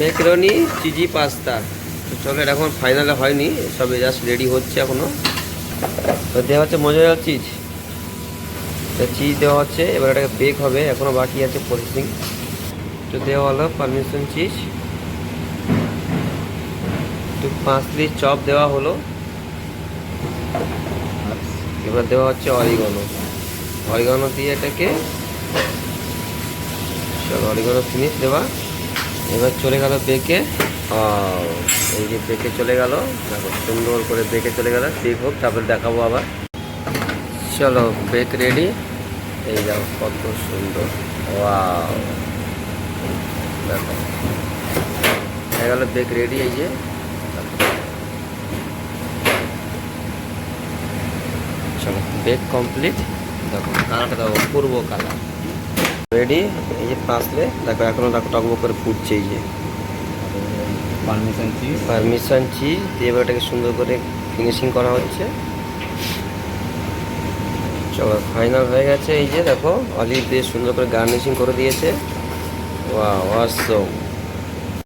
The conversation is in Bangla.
মেকরনি, চিজি পাস্তা। তো চলো, এটা এখন ফাইনালে হয়নি, সব জাস্ট রেডি হচ্ছে এখনও। তো দেওয়া হচ্ছে মজার চিজ চিজ দেওয়া হচ্ছে, এবার এটাকে বেক হবে, এখনও বাকি আছে প্রসেসিং তো দেওয়া হলো পারমিশন চিজ একটু পাঁচলি চপ দেওয়া হলো। এবার দেওয়া হচ্ছে অরিগনো অরিগনো দিয়ে এটাকে, চলো অরিগনো ফিনিশ দেওয়া। এবার চলে গেল বেকে এই যে বেকে চলে গেল, দেখো সুন্দর করে বেকে চলে গেল বেক হোক, তারপরে দেখাবো আবার। চলো, বেক রেডি এই যাও কত সুন্দর ওয়াও দেখো, হয়ে গেল বেক রেডি এই যে। চলো, বেক কমপ্লিট দেখো, কালারটা দেখো, পূর্ব কালার। রেডি এই যে পাঁচলে দেখো এখনও দেখো টকবক করে ফুটছে এই যে। পারমিশন চিজ পারমিশন চিজ দিয়ে এবার এটাকে সুন্দর করে ফিনিশিং করা হচ্ছে। চলো ফাইনাল হয়ে গেছে এই যে দেখো অলিভ দিয়ে সুন্দর করে গার্নিশিং করে দিয়েছে। ওয়া অসম